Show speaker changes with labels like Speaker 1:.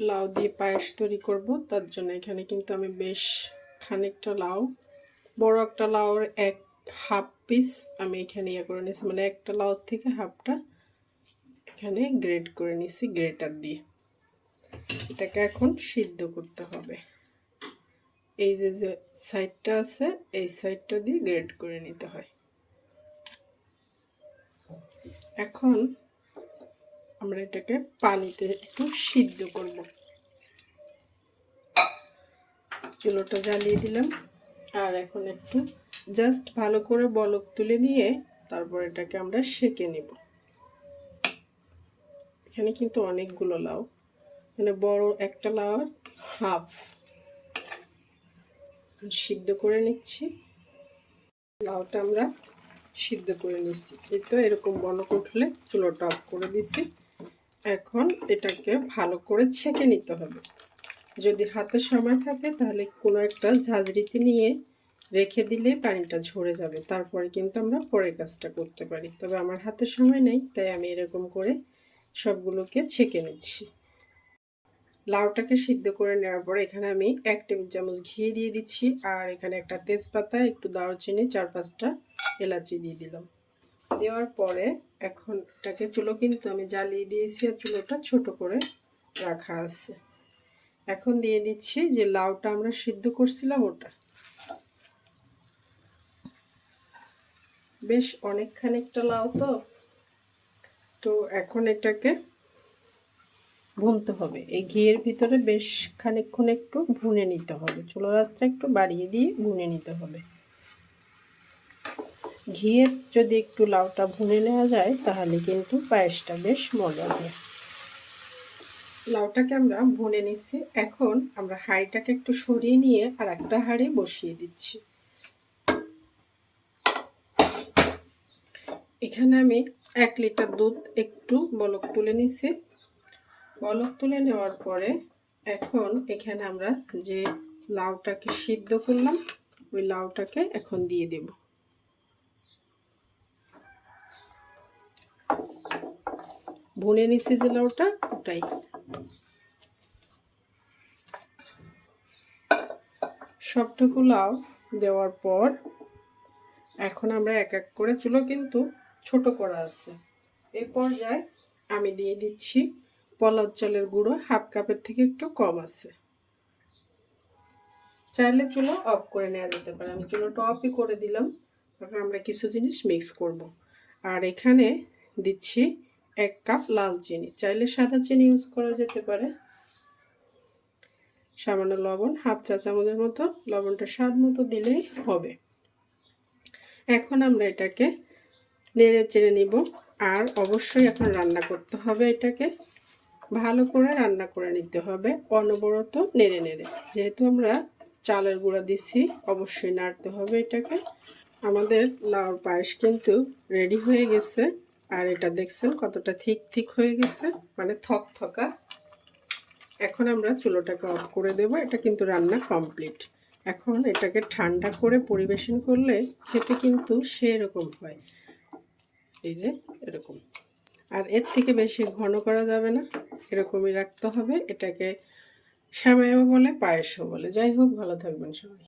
Speaker 1: লাউ দিয়ে পায়েস তৈরি করব, তার জন্য এখানে কিন্তু আমি বেশ খানিকটা লাউ, বড় একটা লাউর এক হাফ পিস আমি এখানে ইয়ে করে নিয়েছি মানে একটা লাউর থেকে হাফটা এখানে গ্রেড করে নিছি গ্রেটার দিয়ে। এটাকে এখন সিদ্ধ করতে হবে। এই যে যে সাইডটা আছে, এই সাইডটা দিয়ে গ্রেড করে নিতে হয়। এখন আমরা এটাকে পানিতে একটু সিদ্ধ করব। চুলোটা জ্বালিয়ে দিলাম। আর এখন একটু জাস্ট ভালো করে বলক তুলে নিয়ে তারপর এটাকে আমরা সেকে নেব। এখানে কিন্তু অনেকগুলো লাউ মানে বড় একটা লাউ হাফ। সিদ্ধ করে নিচ্ছি। লাউটা আমরা সিদ্ধ করে নিচ্ছি এই তো এরকম বলক উঠলে চুলোটা অফ করে দিছি। এখন এটাকে ভালো করে ছেঁকে নিতে হবে। যদি হাতে সময় থাকে তাহলে কোনো একটা ঝাঁঝরিতে নিয়ে রেখে দিলে পানিটা ঝরে যাবে। তারপরে কিন্তু আমরা পরের কাজটা করতে পারি। তবে আমার হাতে সময় নেই, তাই আমি এরকম করে সবগুলোকে ছেঁকে নিচ্ছি। লাউটাকে সিদ্ধ করে নেওয়ার পর এখানে আমি এক টেবিল চামচ ঘি দিয়ে দিচ্ছি। আর এখানে একটা তেজপাতা, একটু দারুচিনি, চার পাঁচটা এলাচি দিয়ে দিলাম। দেওয়ার পরে এখন এটাকে চুলো কিন্তু আমি জ্বালিয়ে দিয়েছি আর চুলোটা ছোট করে রাখা আছে। এখন দিয়ে দিচ্ছি যে লাউটা আমরা সিদ্ধ করছিলাম ওটা। বেশ অনেক খানিকটা লাউ তো। তো এখন এটাকে ভুনতে হবে। এই ঘিয়ের ভিতরে বেশ খানিকক্ষণ একটু ভুনে নিতে হবে। চুলো রাস্তা একটু বাড়িয়ে দিয়ে ভুনে নিতে হবে। ঘিয়ের যদি একটু লাউটা ভুনে নেওয়া যায়, তাহলে কিন্তু পায়েসটা বেশ মজা হয়। লাউটাকে আমরা ভুনে নিচ্ছি। এখন আমরা হাঁড়িটাকে একটু সরিয়ে নিয়ে আর একটা হাঁড়ি বসিয়ে দিচ্ছি। এখানে আমি এক লিটার দুধ একটু বলক তুলে নিছি বলক তুলে নেওয়ার পরে এখন এখানে আমরা যে লাউটাকে সিদ্ধ করলাম, ওই লাউটাকে এখন দিয়ে দেব। ভুনে নিছি যে লাউটা, ওটাই। সবটুকু লাউ দেওয়ার পর এখন আমরা এক এক করে চুলো কিন্তু ছোট করা আছে। এই পর্যায়ে আমি দিয়ে দিচ্ছি পলাদ চালের গুঁড়ো, হাফ কাপের থেকে একটু কম আছে। চাইলে চুলো অফ করে নেওয়া যেতে পারে। আমি চুলোটা অফই করে দিলাম তখন আমরা কিছু জিনিস মিক্স করব। আর এখানে দিচ্ছি এক কাপ লাল চিনি। চাইলে সাদা চিনি ইউজ করা যেতে পারে। সামান্য লবণ, হাফ চা চামচের মতো। লবণটা স্বাদ মতো দিলেই হবে। এখন আমরা এটাকে নেড়ে চেড়ে নিব। আর অবশ্যই এখন রান্না করতে হবে এটাকে। ভালো করে রান্না করে নিতে হবে। অনবরত নেড়ে নেড়ে। যেহেতু আমরা চালের গুঁড়া দিছি, অবশ্যই নাড়তে হবে এটাকে। আমাদের লাউর পায়েস কিন্তু রেডি হয়ে গেছে। আর এটা দেখছেন কতটা থিক থিক হয়ে গেছে মানে থক থকা। এখন আমরা চুলোটাকে অফ করে দেব, এটা কিন্তু রান্না কমপ্লিট এখন এটাকে ঠান্ডা করে পরিবেশন করলে খেতে কিন্তু সেরকম হয়। এই যে এরকম। আর এর থেকে বেশি ঘন করা যাবে না, এরকমই রাখতে হবে। এটাকে শ্যামায়ও বলে, পায়েসও বলে। যাই হোক, ভালো থাকবেন সবাই।